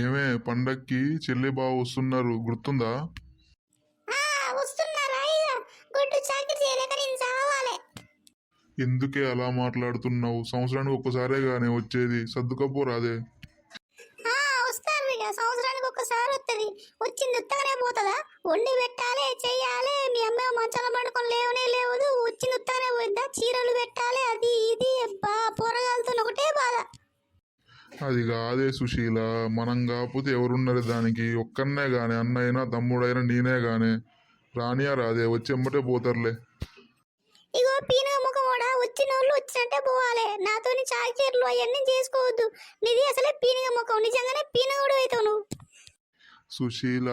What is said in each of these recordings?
ఏమే పండక్కి చెల్లి బావ వస్తున్నారు గుర్తుందా? ఎందుకే అలా మాట్లాడుతున్నావు? సంవత్సరానికి ఒక్కసారే గానే వచ్చేది వస్తారు ఇక. సంవత్సరానికి ఒక్కసారి వస్తుంది వచ్చింది ఉత్తగానే పోతుందా? వండి పెట్టాలి చెయ్యాలి మీ అమ్మ మంచాల పడుకొని లేవనే లేవదు. వచ్చింది ఉత్తగానే పోయిద్దా? చీరలు పెట్టాలి అది ఇది. బా పొరగాలతో అది కాదే సుశీల. మనం కాకపోతే ఎవరున్నారు దానికి? ఒక్కనే గాని అన్నైనా తమ్ముడైనా నేనే గాని. రానియా రాదే వచ్చెమ్మటే పోతారులే. ఇగో పీన ముఖమోడా వచ్చిన వాళ్ళు వచ్చినట్టే పోవాలి. నాతోని చాకరీలు అవన్నీ చేసుకోవద్దు. నీది అసలే పీనిగ ముఖం. నిజంగానే పీనగుడు అవుతావు నువ్వు. సుశీల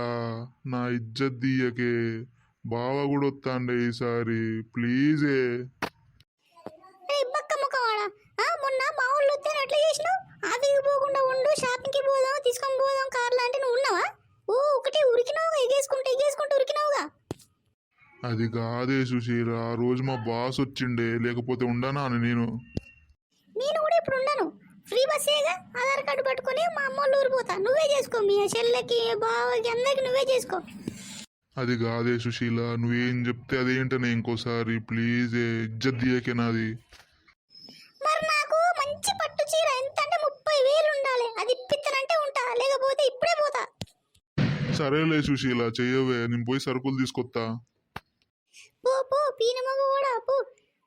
నా ఇజ్జత్ దియ్యకే బావ కూడా వస్తాండే ఈసారి. ప్లీజే. అది కాదే సుశీల. ఆ రోజు మా బాస్ వచ్చిండే. లేకపోతే ఉండనా అని నేను. నేను కూడా ఇప్పుడు ఉండను. ఫ్రీ బస్సేగా ఆధార్ కార్డు పట్టుకొని మా అమ్మ వాళ్ళ ఊరు పోతా. నువ్వే చేసుకో. మీ చెల్లెకి బావకి అందరికి నువ్వే చేసుకో. అది కాదే సుశీల. నువ్వేం చెప్తే అదేంటనే ఇంకోసారి. ప్లీజ్ ఇజ్జత్ దియకే నాది. మరి నాకు మంచి పట్టు చీర ఎంత అంటే ముప్పై వేలు ఉండాలి. అది ఇప్పిస్తానంటే ఉంటా. లేకపోతే ఇప్పుడే పోతా. సరేలే సుశీల. చెయ్యవే. నేను పోయి సరుకులు తీసుకొత్తా. పో పో పీనమగ కూడా పో.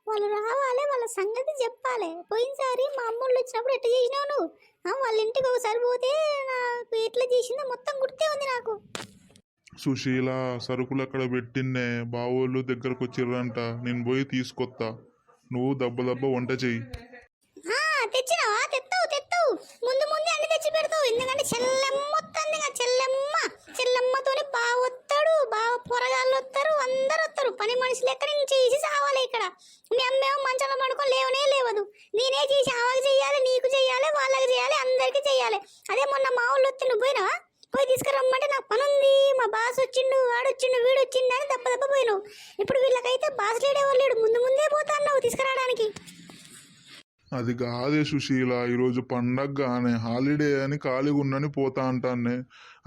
వాళ్ళు రావాలి వాళ్ళ సంగతి చెప్పాలి. పోయినసారి మా అమ్మోళ్ళు వచ్చినప్పుడు ఎట్లా చేసినావు నువ్వు? వాళ్ళ ఇంటికి ఒకసారి పోతే నాకు ఎట్లా చేసిందో మొత్తం గుర్తే ఉంది నాకు. సుశీల సరుకులు అక్కడ పెట్టిన్నే? బావోళ్ళు దగ్గరకు వచ్చిర్రంట. నేను పోయి తీసుకొత్తా. నువ్వు దెబ్బ దెబ్బ వంట చెయ్యి. వాళ్ళకి చేయాలి అందరికీ చెయ్యాలి అదే మొన్న మా వస్తే నువ్వు పోయినావా పోయి తీసుకురమ్మంటే నాకు పని ఉంది మా బాస్ వచ్చిండు వాడు వచ్చిండు వీడు వచ్చిండు అని దెబ్బ దెబ్బ పోయినావు. ఇప్పుడు వీళ్ళకైతే బాస్ లేడేవాళ్ళు లేడు? ముందు ముందే పోతా అన్నావు తీసుకురావడానికి. అది కాదే సుశీల ఈరోజు పండగ గానే హాలిడే అని ఖాళీగా ఉన్నని పోతా అంటానే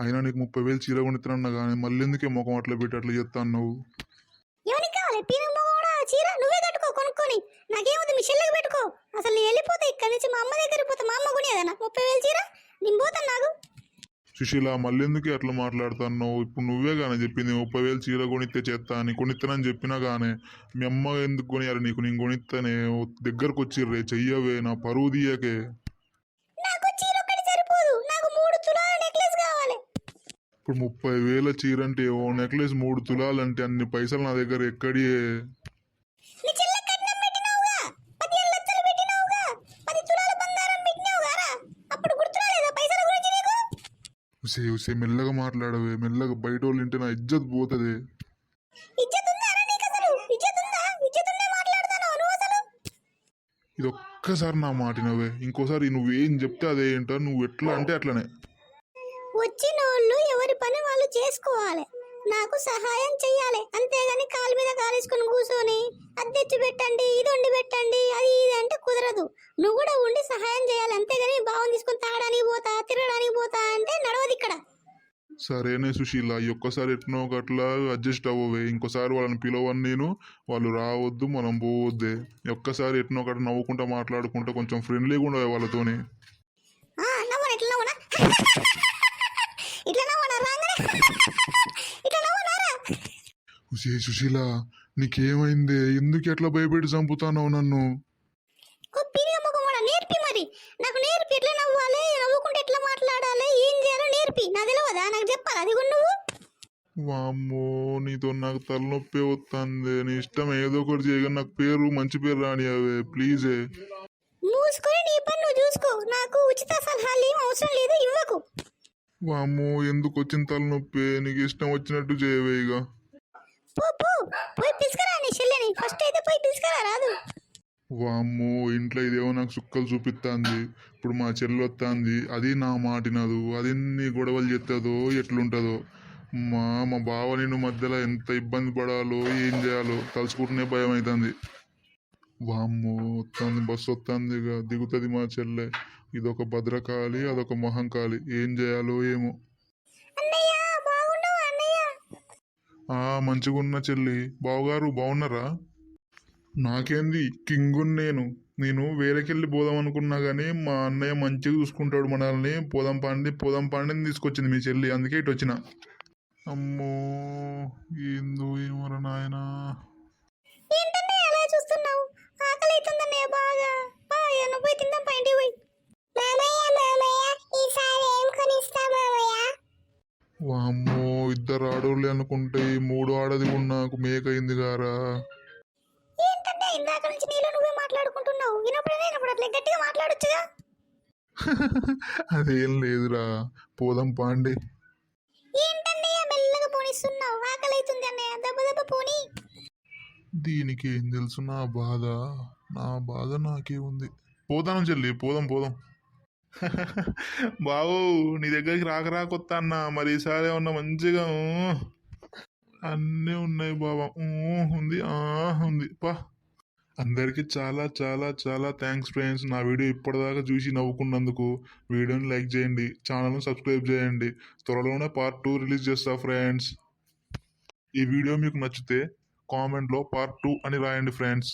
అయినా నీకు ముప్పై వేలు చీర కొనిస్తున్నా కానీ మళ్ళీ ఎందుకే ముఖం అట్లా పెట్టి అట్లా చెప్తా నువ్వు ఎవరికి కావాలి? చీర నువ్వే కట్టుకో కొనుక్కొని. నాకేముంది? మీ చెల్లెకి పెట్టుకో. అసలు నేను వెళ్ళిపోతా ఇక్కడి నుంచి మా అమ్మ దగ్గరికి పోతా మా అమ్మ కొనేదన్నా ముప్పై వేలు చీర? నేను పోతాను నాకు సుశీల మళ్ళీ ఎందుకే అట్లా మాట్లాడుతున్నావు? ఇప్పుడు నువ్వే కానీ చెప్పింది ముప్పై వేలు చీర కొనిస్తే చేస్తా అని కొనిస్తానని చెప్పినా కానీ మీ అమ్మ ఎందుకు కొనియాలి నీకు? నేను కొనిస్తానే దగ్గరకు వచ్చిర్రే చెయ్యవే నా పరువు తీయకే. ఇప్పుడు ముప్పై వేల చీర అంటే ఓ నెక్లెస్ మూడు తులాలంటే అన్ని పైసలు నా దగ్గర ఎక్కడియే? ఉసే ఉసే మెల్లగా మాట్లాడవే మెల్లగా బయట వాళ్ళు వింటే నా ఇజ్జత్ పోతుంది. ఇది ఒక్కసారి నా మాటినవే ఇంకోసారి నువ్వేం చెప్తే అదే ఏంటో నువ్వు ఎట్లా అంటే అట్లనే. వచ్చిన వాళ్ళు ఎవరి పని వాళ్ళు చేసుకోవాలి. నాకు సహాయం చెయ్యాలి. అంతేగాని కాలు మీద కాలేసుకొని కూర్చొని అది తెచ్చి పెట్టండి ఇది వండి పెట్టండి అది ఇది అంటే కుదరదు. నువ్వు కూడా ఉండి సహాయం చేయాలి అంతేగాని బావం తీసుకొని తాగడానికి పోతా తిరగడానికి పోతా అంటే నడవదు ఇక్కడ. సరేనే సుశీల ఈ ఒక్కసారి ఎట్నో ఒకట్లా అడ్జస్ట్ అవ్వవే. ఇంకోసారి వాళ్ళని పిలవని నేను. వాళ్ళు రావద్దు మనం పోవద్దే. ఒక్కసారి ఎట్నో ఒకటి నవ్వుకుంటా మాట్లాడుకుంటా కొంచెం ఫ్రెండ్లీగా ఉండవే వాళ్ళతోని ఆ, నవ్వను ఇట్లా నవ్వనా ఇట్లా నవ్వనా రాగానే ఇట్లా నవ్వనారా ఉసే సుశీల నీకేమైందే? ఎందుకు ఎట్లా భయపెట్టి చంపుతానవు నన్ను? నేర్పి మరి. నాకు నేర్పి ఎట్లా నవ్వాలి? నవ్వుకుంటే ఎట్లా మాట్లాడాలి? ఏం చేయాలో నేర్పి. తెలియదా నాకు చెప్పాలి. అది నువ్వు? వామ్మో నీతో నాకు తలనొప్పి వస్తుంది నీ ఇష్టం ఏదో ఒకటి చేయగా నాకు పేరు మంచి పేరు రానియవే ప్లీజే. మూసుకొని నీ పని నువ్వు చూసుకో. నాకు ఉచిత సలహాలు ఏం అవసరం లేదు. ఇవ్వకు. వామ్మో ఎందుకు వచ్చిన తలనొప్పి? నీకు ఇష్టం వచ్చినట్టు చేయవే ఇక. పో పో. పోయి పిలుచుకురా నీ చెల్లెని. ఫస్ట్ అయితే పోయి పిలుచుకురా రాదు. వామ్మో ఇంట్లో ఇదేమో నాకు సుక్కలు చూపిస్తుంది ఇప్పుడు మా చెల్లి వస్తుంది అది నా మాటినదు. అది ఎన్ని గొడవలు చెత్తదో ఎట్లుంటుందో. మా మా బావ నేను మధ్యలో ఎంత ఇబ్బంది పడాలో ఏం చేయాలో తలుచుకుంటూనే భయం అవుతుంది వామ్మో వస్తుంది బస్సు వస్తుంది ఇక దిగుతుంది మా చెల్లె. ఇదొక భద్రకాళి అదొక మహంకాళి. ఏం చేయాలో ఏమో. మంచిగున్న చెల్లి. బావగారు బాగున్నారా నాకేంది? కింగున్ నేను. నేను వేరేకెళ్ళి పోదాం అనుకున్నా కానీ మా అన్నయ్య మంచిగా చూసుకుంటాడు మనల్ని. పోదాం పాండి పోదాం పాండిని తీసుకొచ్చింది మీ చెల్లి. అందుకే ఇటు వచ్చిన. అమ్మో ఏందో ఏమరా నాయనా. ఆడోళ్ళు అనుకుంటే ఈ మూడు ఆడది కూడా నాకు మేక అయింది గారా. ఏంటంటే ఇందాక నుంచి నీలో నువ్వే మాట్లాడుకుంటున్నావు? వినప్పుడు అట్లా గట్టిగా మాట్లాడొచ్చుగా? అదేం లేదురా. పోదాం పాండి. ఏంటన్నయ్య? మెల్లగా పోనిస్తున్నావు. ఆకలి అవుతుంది అన్నయ్య. దెబ్బ దెబ్బ పోని. దీనికి ఏం తెలుసు? నా బాధ. నా బాధ నాకే ఉంది. పోతాను చెల్లి. పోదాం పోదాం. బావు నీ దగ్గరికి రాక కొత్త అన్న. మరి ఈసారి ఏమన్నా మంచిగా అన్నీ ఉన్నాయి బాబా. ఊ, ఉంది ఆ ఉంది. పా. అందరికీ చాలా చాలా చాలా థ్యాంక్స్ ఫ్రెండ్స్ నా వీడియో ఇప్పటిదాకా చూసి నవ్వుకున్నందుకు వీడియోని లైక్ చేయండి ఛానల్ను సబ్స్క్రైబ్ చేయండి. త్వరలోనే పార్ట్ టూ రిలీజ్ చేస్తా ఫ్రెండ్స్ ఈ వీడియో మీకు నచ్చితే కామెంట్లో పార్ట్ టూ అని రాయండి ఫ్రెండ్స్